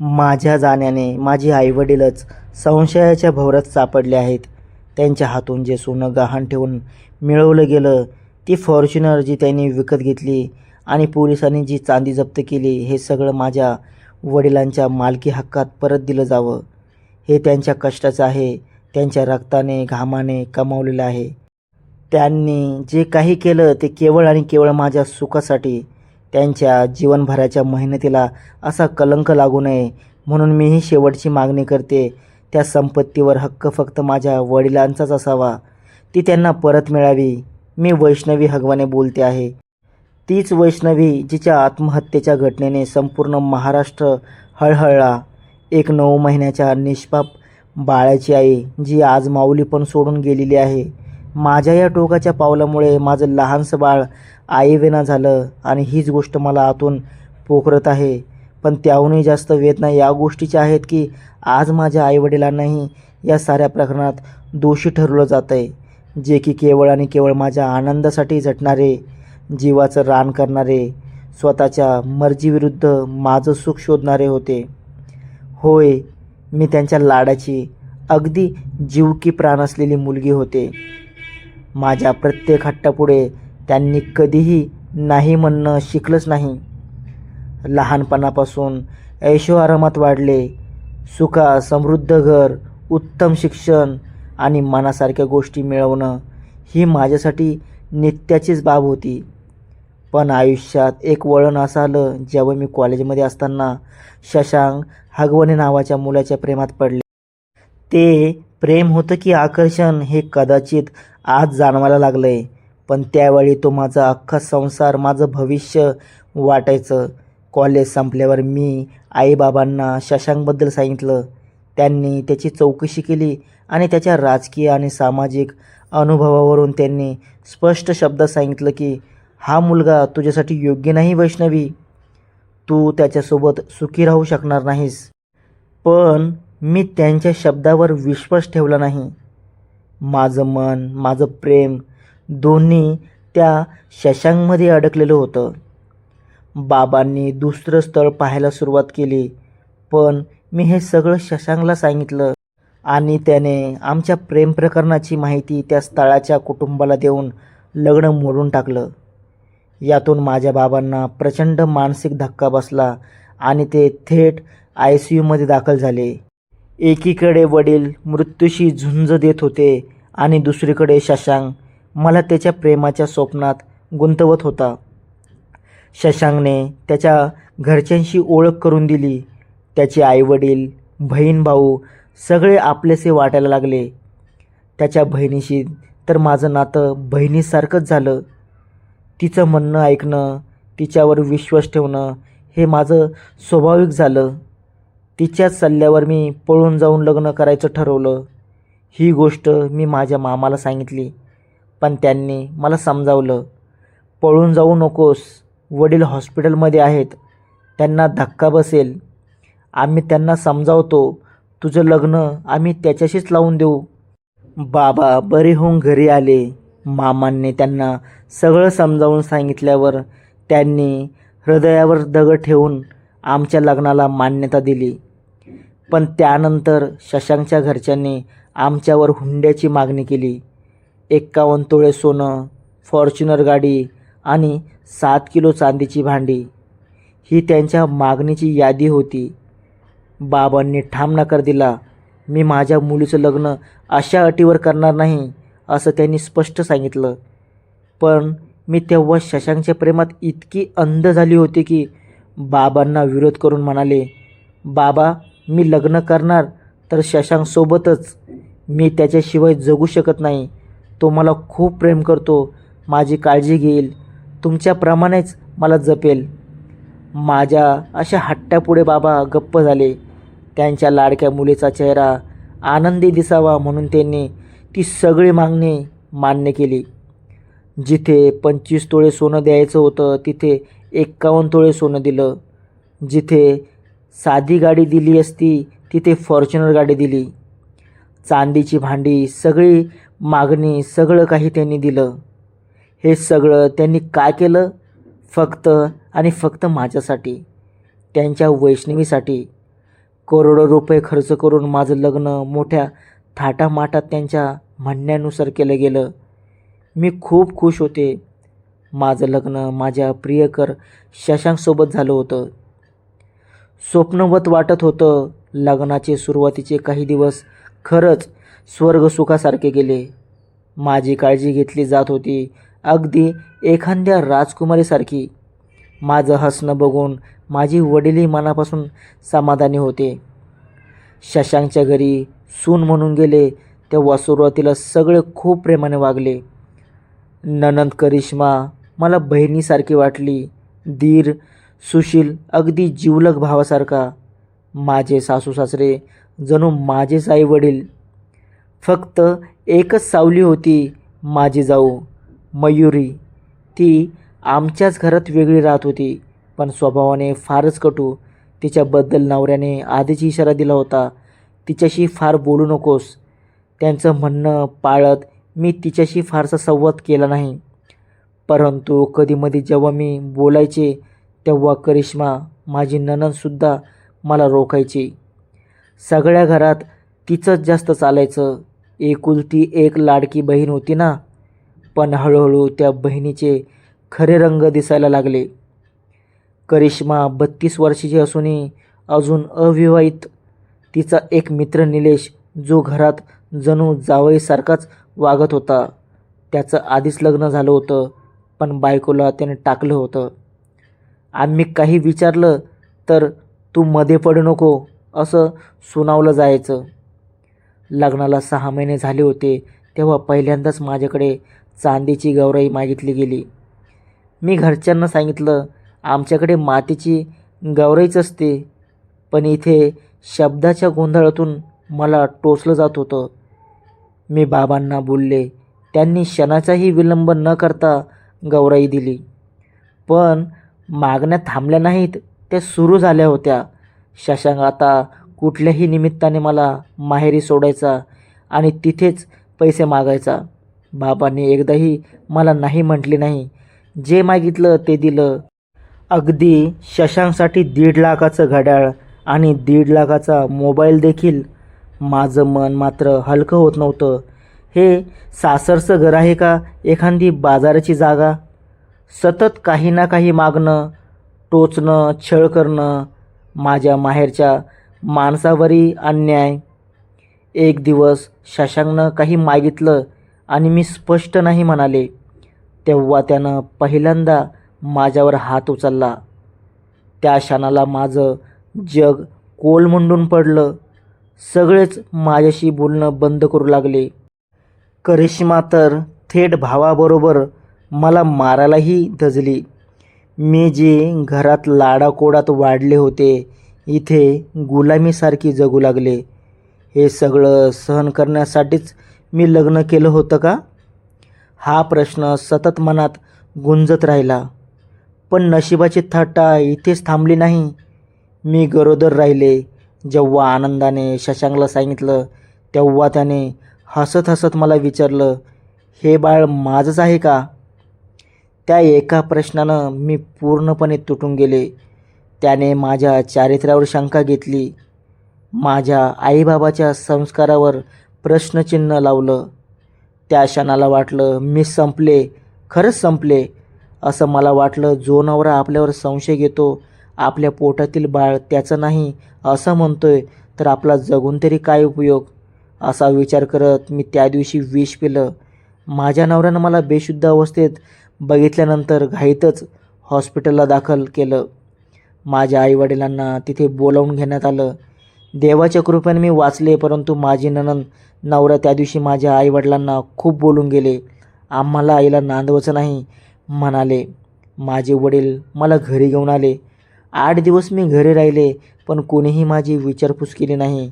माझ्या जाण्याने माझे आईवडीलच संशयाच्या भवरात सापडले आहेत. त्यांच्या हातून जे सोनं गहाण ठेवून मिळवलं गेलं ती फॉर्च्युनर जी त्यांनी विकत घेतली आणि पोलिसांनी जी चांदी जप्त केली हे सगळं माझ्या वडिलांच्या मालकी हक्कात परत दिलं जावं. हे त्यांच्या कष्टाचं आहे त्यांच्या रक्ताने घामाने कमावलेलं आहे. त्यांनी जे काही केलं ते केवळ आणि केवळ माझ्या सुखासाठी त्यांच्या जीवनभराच्या मेहनतीला असा कलंक लागू नये. म्हणून मीही शेवटची मागणी करते त्या संपत्तीवर हक्क फक्त माझ्या वडिलांचाच असावा. ती त्यांना परत मिळावी. मी वैष्णवी हगवाने बोलते आहे. तीच वैष्णवी जिच्या आत्महत्येच्या घटनेने संपूर्ण महाराष्ट्र हळहळला. एक नऊ महिन्याच्या निष्पाप बाळाची आई जी आज माऊली पण सोडून गेलेली आहे. माझ्या या टोकाच्या पावलामुळे माझं लहानसं बाळ आईवेना झालं आणि हीच गोष्ट मला आतून पोखरत आहे. पण त्याहूनही जास्त वेदना या गोष्टीच्या आहेत की आज माझ्या आईवडिलांनाही या साऱ्या प्रकरणात दोषी ठरवलं जात आहे जे की केवळ आणि केवळ माझ्या आनंदासाठी झटणारे जीवाचं रान करणारे स्वतःच्या मर्जीविरुद्ध माझं सुख शोधणारे होते. होय मी त्यांच्या लाडाची अगदी जीव की प्राण असलेली मुलगी होते. माझ्या प्रत्येक हट्टापुढे त्यांनी कधीही नाही म्हणणं शिकलंच नाही. लहानपणापासून ऐशोआरामात वाढले. सुखा समृद्ध घर उत्तम शिक्षण आणि मनासारख्या गोष्टी मिळवणं ही माझ्यासाठी नित्याचीच बाब होती. पण आयुष्यात एक वळण असं आलं जेव्हा मी कॉलेजमध्ये असताना शशांक हगवणे नावाच्या मुलाच्या प्रेमात पडले. ते प्रेम होतं की आकर्षण हे कदाचित आज जाणवायला लागलं आहे पण त्यावेळी तो माझा अख्खा संसार माझं भविष्य वाटायचं. कॉलेज संपल्यावर मी आईबाबांना शशांकबद्दल सांगितलं. त्यांनी त्याची चौकशी केली आणि त्याच्या राजकीय आणि सामाजिक अनुभवावरून त्यांनी स्पष्ट शब्दात सांगितलं की हा मुलगा तुझ्यासाठी योग्य नाही वैष्णवी. तू त्याच्यासोबत सुखी राहू शकणार नाहीस. पण मी त्यांच्या शब्दावर विश्वास ठेवला नाही. माझं मन माझं प्रेम दोन्ही त्या शशांकमध्ये अडकलेलं होतं. बाबांनी दुसरं स्थळ पाहायला सुरुवात केली पण मी हे सगळं शशांकला सांगितलं आणि त्याने आमच्या प्रेम प्रकरणाची माहिती त्या स्थळाच्या कुटुंबाला देऊन लग्न मोडून टाकलं. यातून माझ्या बाबांना प्रचंड मानसिक धक्का बसला आणि ते थेट आय सी यूमध्ये दाखल झाले. एकीकडे वडील मृत्यूशी झुंज देत होते आणि दुसरीकडे शशांक मला त्याच्या प्रेमाच्या स्वप्नात गुंतवत होता. शशांकने त्याच्या घरच्यांशी ओळख करून दिली. त्याचे आईवडील बहीण भाऊ सगळे आपलेसे वाटायला लागले. त्याच्या बहिणीशी तर माझं नातं बहिणीसारखंच झालं. तिचं म्हणणं ऐकणं तिच्यावर विश्वास ठेवणं हे माझं स्वाभाविक झालं. तिच्याच सल्ल्यावर मी पळून जाऊन लग्न करायचं ठरवलं. ही गोष्ट मी माझ्या मामाला सांगितली. पण त्यांनी मला समजावलं पळून जाऊ नकोस. वडील हॉस्पिटलमध्ये आहेत. त्यांना धक्का बसेल. आम्ही त्यांना समजावतो. तुझं लग्न आम्ही त्याच्याशीच लावून देऊ. बाबा बरे होऊन घरी आले. मामांनी त्यांना सगळं समजावून सांगितल्यावर त्यांनी हृदयावर दगड ठेवून आमच्या लग्नाला मान्यता दिली. पण त्यानंतर शशांकच्या घरच्यांनी आमच्यावर हुंड्याची मागणी केली. एक्कावन्न तोळे सोनं फॉर्च्युनर गाडी आणि सात किलो चांदीची भांडी. ही त्यांच्या मागणीची यादी होती. बाबांनी ठाम नकार दिला मी माझ्या मुलीचं लग्न अशा अटीवर करणार नाही असं त्यांनी स्पष्ट सांगितलं. पण मी तेव्हा शशांकच्या प्रेमात इतकी अंध झाली होती की बाबांना विरोध करून म्हणाले बाबा मी लग्न करणार तर शशांकसोबतच मी त्याच्याशिवाय जगू शकत नाही. तो मला खूप प्रेम करतो. माझी काळजी घेईल. तुमच्याप्रमाणेच मला जपेल. माझ्या अशा हट्टापुढे बाबा गप्प झाले. त्यांच्या लाडक्या मुलीचा चेहरा आनंदी दिसावा म्हणून त्यांनी ती सगळी मागणी मान्य केली. जिथे पंचवीस तोळे सोनं द्यायचं होतं तिथे एक्कावन्न तोळे सोनं दिलं. जिथे साधी गाडी दिली असती तिथे फॉर्च्युनर गाडी दिली. चांदीची भांडी सगळी मागणी सगळं काही त्यांनी दिलं. हे सगळं त्यांनी काय केलं? फक्त आणि फक्त माझ्यासाठी. त्यांच्या वैष्णवीसाठी. करोडो रुपये खर्च करून माझं लग्न मोठ्या थाटामाटात त्यांच्या म्हणण्यानुसार केलं गेलं. मी खूप खुश होते. माझं लग्न माझ्या प्रियकर शशांकसोबत झालं होतं. स्वप्नवत वाटत होतं लग्नाचे सुरुवातीचे काही दिवस खरंच स्वर्गसुखासारखे गेले. माझी काळजी घेतली जात होती. अगदी एखाद्या राजकुमारीसारखी. माझं हसणं बघून माझी वडीलही मनापासून समाधानी होते. शशांकच्या घरी सून म्हणून गेले तेव्हा सुरुवातीला सगळे खूप प्रेमाने वागले. ननंद करिश्मा मला बहिणीसारखी वाटली. धीर सुशील अगदी जिवलग भावासारखा. माझे सासू सासरे जणू माझेच आई वडील फक्त एकच सावली होती माझी जाऊ मयुरी. ती आमच्याच घरात वेगळी राहत होती पण स्वभावाने फारच कटू. तिच्याबद्दल नवऱ्याने आधीच इशारा दिला होता तिच्याशी फार बोलू नकोस. त्यांचं म्हणणं पाळत मी तिच्याशी फारसा संवाद केला नाही. परंतु कधीमधी जेव्हा मी बोलायचे तेव्हा करिश्मा माझी ननदसुद्धा मला रोखायची. सगळ्या घरात तिचंच जास्त चालायचं. एकुलती एक लाडकी बहीण होती ना. पण हळूहळू त्या बहिणीचे खरे रंग दिसायला लागले. करिश्मा बत्तीस वर्षाची असूनही अजून अविवाहित. तिचा एक मित्र निलेश जो घरात जणू जावईसारखाच वागत होता. त्याचं आधीच लग्न झालं होतं पण बायकोला त्याने टाकलं होतं. आम्ही काही विचारलं तर तू मध्ये पडू नको असं सुनावलं जायचं. लग्नाला सहा महिने झाले होते तेव्हा पहिल्यांदाच माझ्याकडे चांदीची गौराई मागितली गेली. मी घरच्यांना सांगितलं आमच्याकडे मातीची गौराईच असते पण इथे शब्दाच्या गोंधळातून मला टोचलं जात होतं. मी बाबांना बोलले त्यांनी क्षणाचाही विलंब न करता गौराई दिली. पण मागण्या थांबल्या नाहीत त्या सुरू झाल्या होत्या. शशांक आता कुठल्याही निमित्ताने मला माहेरी सोडायचा आणि तिथेच पैसे मागायचा. बाबांनी एकदाही मला नाही म्हटले नाही. जे मागितलं ते दिलं. अगदी शशांकसाठी दीड लाखाचं घड्याळ आणि दीड लाखाचा मोबाईल देखील माझं मन मात्र हलकं होत नव्हतं. हे सासरचं घर आहे का? एखादी बाजाराची जागा? सतत काही ना काही मागणं टोचणं छळ करणं माझ्या माहेरच्या माणसावरही अन्याय. एक दिवस शशांकनं काही मागितलं आणि मी स्पष्ट नाही म्हणाले तेव्हा त्यानं पहिल्यांदा माझ्यावर हात उचलला. त्या क्षणाला माझं जग कोलमंडून पडलं. सगळेच माझ्याशी बोलणं बंद करू लागले. करिश्मा तर थेट भावाबरोबर मला मारायलाही धजली. मी जे घरात लाडाकोडात वाढले होते इथे गुलामीसारखी जगू लागले. हे सगळं सहन करण्यासाठीच मी लग्न केलं होतं का? हा प्रश्न सतत मनात गुंजत राहिला. पण नशिबाची थट्टा इथेच थांबली नाही. मी गरोदर राहिले. जेव्हा आनंदाने शशांकला सांगितलं तेव्हा त्याने हसत हसत मला विचारलं हे बाळ माझंच आहे का? त्या एका प्रश्नानं मी पूर्णपणे तुटून गेले. त्याने माझ्या चारित्र्यावर शंका घेतली. माझ्या आईबाबाच्या संस्कारावर प्रश्नचिन्ह लावलं. त्या क्षणाला वाटलं मी संपले खरंच संपले असं मला वाटलं जो नवरा आपल्यावर संशय घेतो आपल्या पोटातील बाळ त्याचं नाही असं म्हणतोय तर आपला जगून तरी काय उपयोग? असा विचार करत मी त्या दिवशी विष पिलं. माझ्या नवऱ्यानं मला बेशुद्ध अवस्थेत बघितल्यानंतर घाईतच हॉस्पिटलला दाखल केलं. माझ्या आईवडिलांना तिथे बोलावून घेण्यात आलं. देवाच्या कृपेने मी वाचले परंतु माझी ननंद नवरा त्या दिवशी माझ्या आईवडिलांना खूप बोलून गेले. आम्हाला आईला नांदवायचं नाही म्हणाले. माझे वडील मला घरी घेऊन आले. आठ दिवस मी घरी राहिले पण कोणीही माझी विचारपूस केली नाही.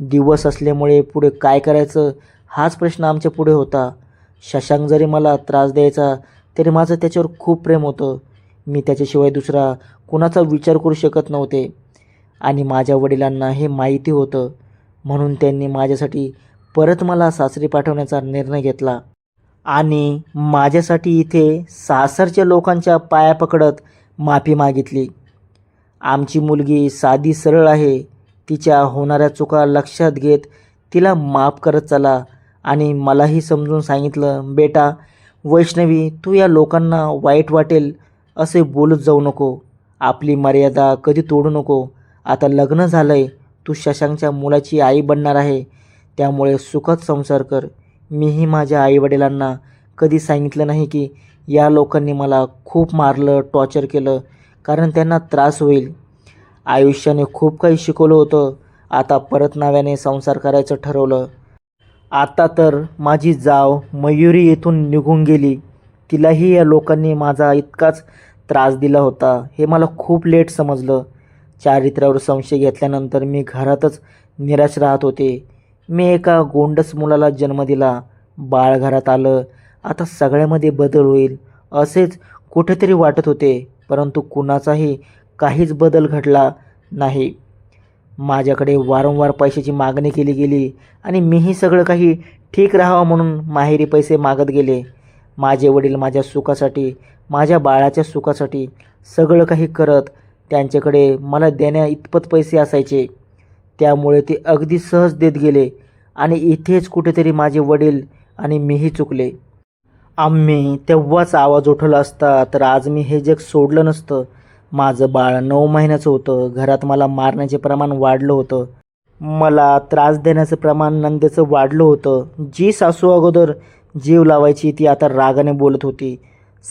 दिवस असल्यामुळे पुढे काय करायचं हाच प्रश्न आमच्या पुढे होता. शशांक जरी मला त्रास द्यायचा तरी माझं त्याच्यावर खूप प्रेम होतं. मी त्याच्याशिवाय दुसरा कुणाचा विचार करू शकत नव्हते. आणि माझ्या वडिलांना हे माहिती होतं म्हणून त्यांनी माझ्यासाठी परत मला सासरी पाठवण्याचा निर्णय घेतला. आणि माझ्यासाठी इथे सासरच्या लोकांच्या पाया पकडत माफी मागितली. आमची मुलगी साधी सरळ आहे तिच्या होणाऱ्या चुका लक्षात घेत तिला माफ करत चला आणि मलाही समजून सांगितलं बेटा वैष्णवी तू या लोकांना वाईट वाटेल असे बोलत जाऊ नको. आपली मर्यादा कधी तोडू नको. आता लग्न झालं आहे तू शशांकच्या मुलाची आई बनणार आहे. त्यामुळे सुखद संसार कर. मीही माझ्या आईवडिलांना कधी सांगितलं नाही की या लोकांनी मला खूप मारलं टॉर्चर केलं कारण त्यांना त्रास होईल. आयुष्याने खूप काही शिकवलं होतं. आता परत नव्याने संसार करायचं ठरवलं. आता तर माझी जाव मयुरी येथून निघून गेली. तिलाही या लोकांनी माझा इतकाच त्रास दिला होता. हे मला खूप लेट समजलं. चारित्र्यावर संशय घेतल्यानंतर मी घरातच निराश राहत होते. मी एका गोंडस मुलाला जन्म दिला. बाळ घरात आलं. आता सगळ्यामध्ये बदल होईल असेच कुठेतरी वाटत होते परंतु कुणाचाही काहीच बदल घडला नाही. माझ्याकडे वारंवार पैशाची मागणी केली गेली आणि मीही सगळं काही ठीक राहावं म्हणून माहेरी पैसे मागत गेले. माझे वडील माझ्या सुखासाठी माझ्या बाळाच्या सुखासाठी सगळं काही करत त्यांच्याकडे मला देण्या इतपत पैसे असायचे. त्यामुळे ते अगदी सहज देत गेले आणि इथेच कुठेतरी माझे वडील आणि मीही चुकले. आम्ही तेव्हाच आवाज उठवला असता तर आज मी हे जग सोडलं नसतं. माझं बाळ नऊ महिन्याचं होतं. घरात मला मारण्याचे प्रमाण वाढलं होतं. मला त्रास देण्याचं प्रमाण नंदेचं वाढलं होतं. जी सासू अगोदर जीव लावायची ती आता रागाने बोलत होती.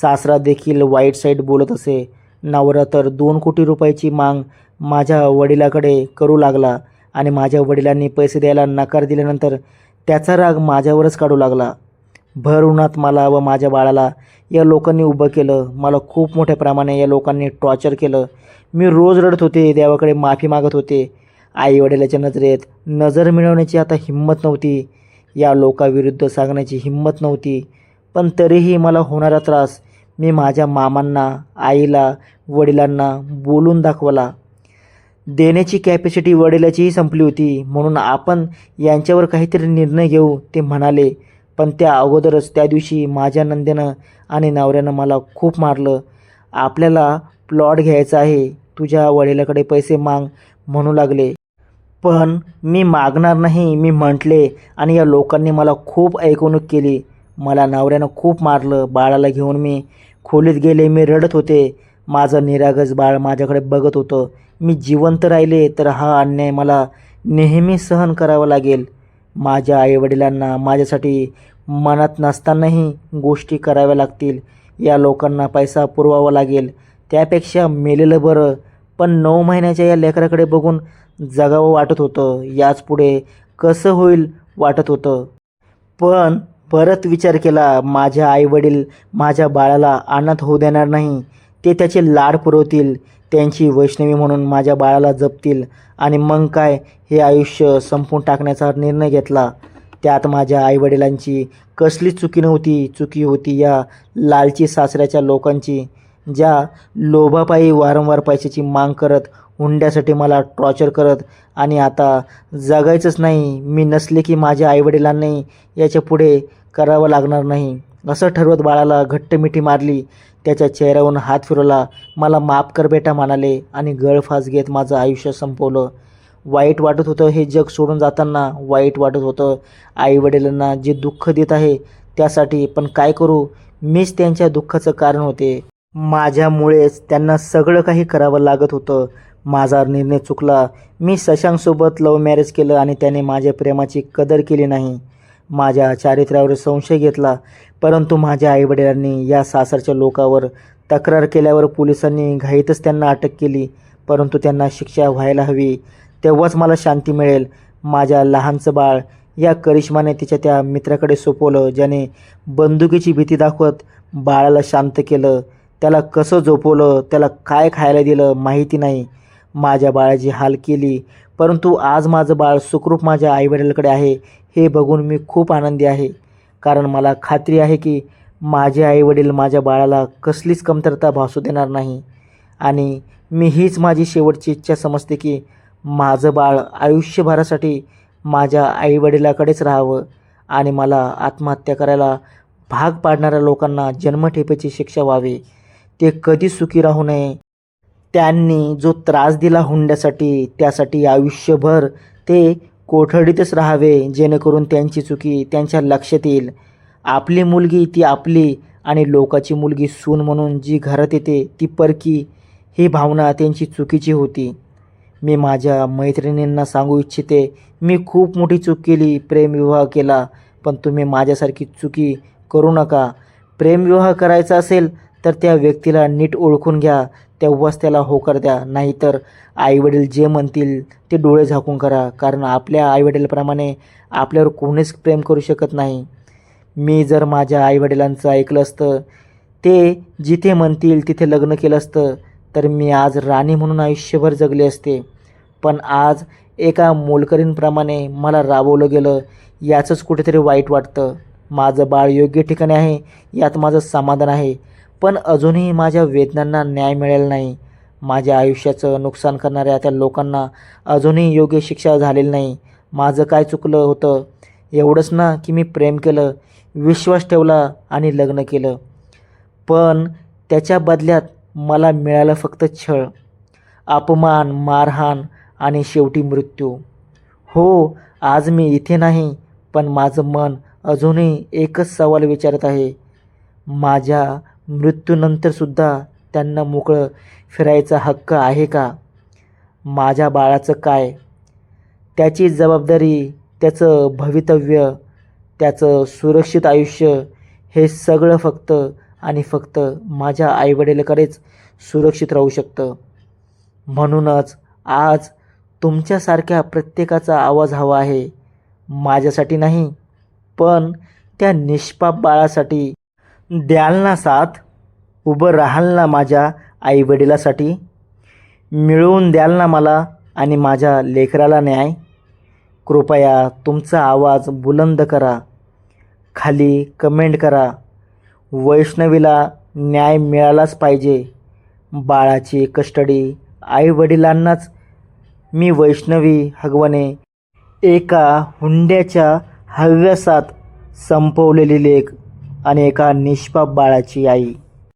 सासरा देखील वाईट साईड बोलत असे. नवरा तर दोन कोटी रुपयाची माग माझ्या वडिलाकडे करू लागला आणि माझ्या वडिलांनी पैसे द्यायला नकार दिल्यानंतर त्याचा राग माझ्यावरच काढू लागला. भर उन्हात मला व माझ्या बाळाला या लोकांनी उभं केलं. मला खूप मोठ्या प्रमाणे या लोकांनी टॉर्चर केलं. मी रोज रडत होते देवाकडे माफी मागत होते. आई वडिलाच्या नजरेत नजर मिळवण्याची आता हिंमत नव्हती. या लोकाविरुद्ध सांगण्याची हिंमत नव्हती. पण तरीही मला होणारा त्रास मी माझ्या मामांना आईला वडिलांना बोलून दाखवला. देण्याची कॅपॅसिटी वडिलाचीही संपली होती म्हणून आपण यांच्यावर काहीतरी निर्णय घेऊ ते म्हणाले. पण त्या अगोदरच त्या दिवशी माझ्या नंदेनं आणि नवऱ्यानं मला खूप मारलं. आपल्याला प्लॉट घ्यायचा आहे तुझ्या वडिलाकडे पैसे माग म्हणू लागले. पण मी मागणार नाही मी म्हटले आणि या लोकांनी मला खूप ऐकवणूक केली. मला नवऱ्यानं खूप मारलं बाळाला घेऊन मी खोलीत गेले मी रडत होते. माझं निरागस बाळ माझ्याकडे बघत होतं. मी जिवंत राहिले तर हा अन्याय मला नेहमी सहन करावा लागेल. माझ्या आईवडिलांना माझ्यासाठी मनात नसतानाही गोष्टी कराव्या लागतील. या लोकांना पैसा पुरवावा लागेल. त्यापेक्षा मेलेलं बरं. पण नऊ महिन्याच्या या लेकराकडे बघून जगावं वाटत होतं. याच पुढे कसं होईल वाटत होतं. पण परत विचार केला माझ्या आईवडील माझ्या बाळाला अनाथ होऊ देणार नाही. ते त्याचे लाड पुरवतील त्यांची वैष्णवी म्हणून माझ्या बाळाला जपतील. आणि मग काय? हे आयुष्य संपून टाकण्याचा निर्णय घेतला. त्यात माझ्या आईवडिलांची कसली चुकी नव्हती चुकी होती या लालची सासऱ्याच्या लोकांची ज्या लोभापायी वारंवार पैशाची मांग करत हुंड्यासाठी मला टॉर्चर करत आणि आता जगायचंच नाही मी नसले की माझ्या आईवडिलांनाही याच्यापुढे करावं लागणार नाही. असं ठरवत बाळाला घट्ट मिठी मारली. त्याच्या चेहऱ्यावरून हात फिरवला. मला माफ कर बेटा म्हणाले आणि गळफास घेत माझं आयुष्य संपवलं. वाईट वाटत होतं हे जग सोडून जाताना. वाईट वाटत होतं आईवडिलांना जे दुःख देत आहे त्यासाठी पण काय करू? मीच त्यांच्या दुःखाचं कारण होते. माझ्यामुळेच त्यांना सगळं काही करावं लागत होतं. माझा निर्णय चुकला. मी शशांकसोबत लव्ह मॅरेज केलं आणि त्याने माझ्या प्रेमाची कदर केली नाही. माझ्या चारित्र्यावर संशय घेतला. परंतु माझ्या आईवडिलांनी या सासरच्या लोकावर तक्रार केल्यावर पोलिसांनी घाईतच त्यांना अटक केली. परंतु त्यांना शिक्षा व्हायला हवी तेव्हाच मला शांती मिळेल. माझ्या लहानचं बाळ या करिश्माने तिच्या त्या मित्राकडे सोपवलं ज्याने बंदुकीची भीती दाखवत बाळाला शांत केलं. त्याला कसं झोपवलं त्याला काय खायला दिलं माहिती नाही. माझ्या बाळाची हाल केली परंतु आज माझं बाळ सुखरूप माझ्या आईवडिलांकडे आहे. हे बघून मी खूप आनंदी आहे. कारण मला खात्री आहे की माझे आईवडील माझ्या बाळाला कसलीच कमतरता भासू देणार नाही. आणि मी हीच माझी शेवटची इच्छा समजते की माझं बाळ आयुष्यभरासाठी माझ्या आईवडिलाकडेच राहावं आणि मला आत्महत्या करायला भाग पाडणाऱ्या लोकांना जन्मठेपेची शिक्षा व्हावी. ते कधी सुखी राहू नये. त्यांनी जो त्रास दिला हुंड्यासाठी त्यासाठी आयुष्यभर ते कोठडीतच राहावे जेणेकरून त्यांची चुकी त्यांच्या लक्षात येईल. आपली मुलगी ती आपली आणि लोकाची मुलगी सून म्हणून जी घरात येते ती परकी. ही भावना त्यांची चुकीची होती. मी माझ्या मैत्रिणींना सांगू इच्छिते मी खूप मोठी चूक केली प्रेमविवाह केला पण तुम्ही माझ्यासारखी चुकी करू नका. प्रेमविवाह करायचा असेल तर त्या व्यक्तीला नीट ओळखून घ्या. तेव्हाच त्याला होकार द्या. नाहीतर आईवडील जे म्हणतील ते डोळे झाकून करा. कारण आपल्या आईवडिलाप्रमाणे आपल्यावर कोणीच प्रेम करू शकत नाही. मी जर माझ्या आईवडिलांचं ऐकलं असतं ते जिथे म्हणतील तिथे लग्न केलं असतं तर मी आज राणी म्हणून आयुष्यभर जगले असते. पण आज एका मोलकरींप्रमाणे मला राबवलं गेलं याचंच कुठेतरी वाईट वाटतं. माझं बाळ योग्य ठिकाणी आहे यात माझं समाधान आहे. पण अजूनही माझ्या वेदनांना न्याय मिळाला नाही. माझ्या आयुष्याचं नुकसान करणाऱ्या त्या लोकांना अजूनही योग्य शिक्षा झालेली नाही. माझं काय चुकलं होतं? एवढंच ना की मी प्रेम केलं विश्वास ठेवला आणि लग्न केलं. पण त्याच्या बदल्यात मला मिळालं फक्त छळ अपमान मारहाण आणि शेवटी मृत्यू. हो आज मी इथे नाही पण माझं मन अजूनही एकच सवाल विचारत आहे. माझ्या मृत्यूनंतरसुद्धा त्यांना मोकळं फिरायचा हक्क आहे का? माझ्या बाळाचं काय? त्याची जबाबदारी त्याचं भवितव्य त्याचं सुरक्षित आयुष्य हे सगळं फक्त आणि फक्त माझ्या आईवडिलाकडेच सुरक्षित राहू शकतं. म्हणूनच आज तुमच्यासारख्या प्रत्येकाचा आवाज हवा आहे. माझ्यासाठी नाही पण त्या निष्पाप बाळासाठी द्याल ना साथ उभं राहाल ना माझ्या आईवडिलासाठी. मिळवून द्याल ना मला आणि माझ्या लेकराला न्याय. कृपया तुमचा आवाज बुलंद करा. खाली कमेंट करा. वैष्णवीला न्याय मिळालाच पाहिजे. बाळाची कस्टडी आईवडिलांनाच. मी वैष्णवी हगवणे. एका हुंड्याच्या हव्यासात संपवलेली लेख. आणि एका निष्पाप बाळाची आई.